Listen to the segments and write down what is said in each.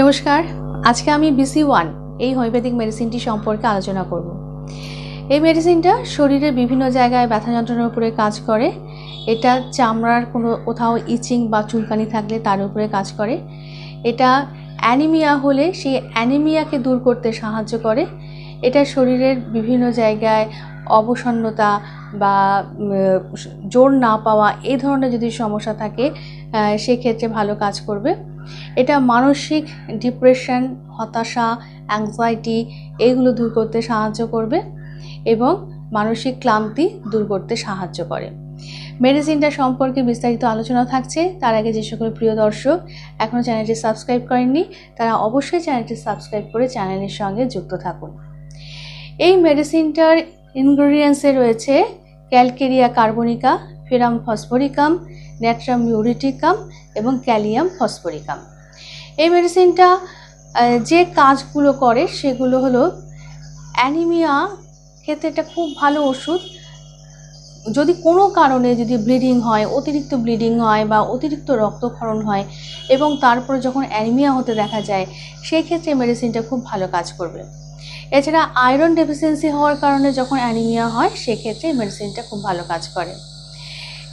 নমস্কার, আজকে আমি বিসি ওয়ান, এই হোমিওপ্যাথিক মেডিসিনটি সম্পর্কে আলোচনা করব। এই মেডিসিনটা শরীরের বিভিন্ন জায়গায় ব্যথা যন্ত্রণার উপরে কাজ করে, এটা চামড়ার কোনো কোথাও ইচিং বা চুলকানি থাকলে তার উপরে কাজ করে, এটা অ্যানিমিয়া হলে সেই অ্যানিমিয়াকে দূর করতে সাহায্য করে, এটা শরীরের বিভিন্ন জায়গায় অবসন্নতা বা জোর না পাওয়া এই ধরনের যদি সমস্যা থাকে সেক্ষেত্রে ভালো কাজ করবে। এটা মানসিক ডিপ্রেশন, হতাশা অ্যাংজাইটি এইগুলো দূর করতে সাহায্য করবে এবং মানসিক ক্লান্তি দূর করতে সাহায্য করে। মেডিসিনটা সম্পর্কে বিস্তারিত আলোচনা থাকছে, তার আগে যে সকল প্রিয় দর্শক এখনও চ্যানেলটি সাবস্ক্রাইব করেননি, তারা অবশ্যই চ্যানেলটি সাবস্ক্রাইব করে চ্যানেলের সঙ্গে যুক্ত থাকুন। এই মেডিসিনটার ইনগ্রিডিয়েন্টসে রয়েছে calcarea carbonica ferrum phosphoricum natrum muriaticum এবং ক্যালিয়াম ফসফরিকাম। এই মেডিসিনটা যে কাজগুলো করে সেগুলো হলো অ্যানিমিয়া ক্ষেত্রে এটা খুব ভালো ওষুধ। যদি কোনো কারণে যদি ব্লিডিং হয়, অতিরিক্ত ব্লিডিং হয় বা অতিরিক্ত রক্তক্ষরণ হয় এবং তারপরে যখন অ্যানিমিয়া হতে দেখা যায়, সেই ক্ষেত্রে মেডিসিনটা খুব ভালো কাজ করবে। এছাড়া আয়রন ডেফিসিয়েন্সি হওয়ার কারণে যখন অ্যানিমিয়া হয়, সেক্ষেত্রে মেডিসিনটা খুব ভালো কাজ করে।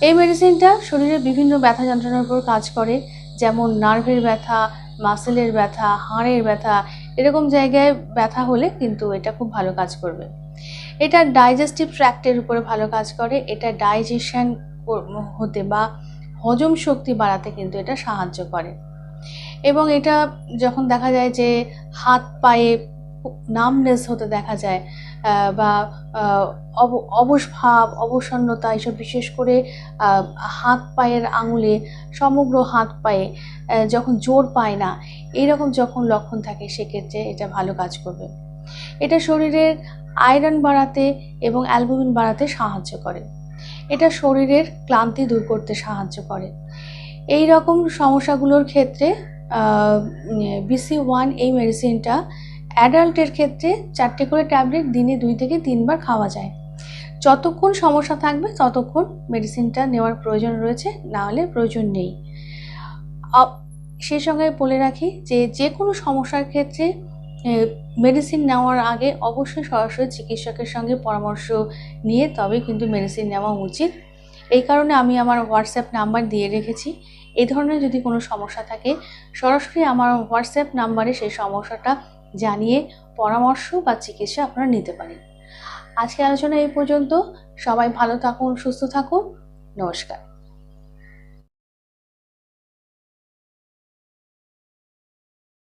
এই মেডিসিনটা শরীরের বিভিন্ন ব্যথা যন্ত্রণার উপর কাজ করে, যেমন নার্ভের ব্যথা, মাসেলের ব্যথা, হাড়ের ব্যথা, এরকম জায়গায় ব্যথা হলে কিন্তু এটা খুব ভালো কাজ করবে। এটা ডাইজেস্টিভ ট্র্যাক্টের উপরে ভালো কাজ করে, এটা ডাইজেশন হতে বা হজম শক্তি বাড়াতে কিন্তু এটা সাহায্য করে। এবং এটা যখন দেখা যায় যে হাত পায়ে নামনেস হতে দেখা যায় বা আহ, অব- অবশ ভাব অবসন্নতা এসব বিশেষ করে হাত পায়ের আঙুলে সমগ্র হাত পায়ে যখন জোর পায় না এইরকম যখন লক্ষণ থাকে সেক্ষেত্রে এটা ভালো কাজ করবে। এটা শরীরের আয়রন বাড়াতে এবং অ্যালবুমিন বাড়াতে সাহায্য করে। এটা শরীরের ক্লান্তি দূর করতে সাহায্য করে। এই রকম সমস্যাগুলোর ক্ষেত্রে বিসি ওয়ান এই মেডিসিনটা অ্যাডাল্টের ক্ষেত্রে চারটে করে ট্যাবলেট দিনে দুই থেকে তিনবার খাওয়া যায়। যতক্ষণ সমস্যা থাকবে, ততক্ষণ মেডিসিনটা নেওয়ার প্রয়োজন রয়েছে, না হলে প্রয়োজন নেই। সেই সঙ্গে বলে রাখি যে যে কোনো সমস্যার ক্ষেত্রে মেডিসিন নেওয়ার আগে অবশ্যই সরাসরি চিকিৎসকের সঙ্গে পরামর্শ নিয়ে তবে কিন্তু মেডিসিন নেওয়া উচিত। এই কারণে আমি আমার হোয়াটসঅ্যাপ নাম্বার দিয়ে রেখেছি। এই ধরনের যদি কোনো সমস্যা থাকে, সরাসরি আমার হোয়াটসঅ্যাপ নাম্বারে সেই সমস্যাটা জানিয়ে পরামর্শ বা চিকিৎসা আপনারা নিতে পারেন। আজকে আলোচনা এই পর্যন্ত। সবাই ভালো থাকুন, সুস্থ থাকুন। নমস্কার।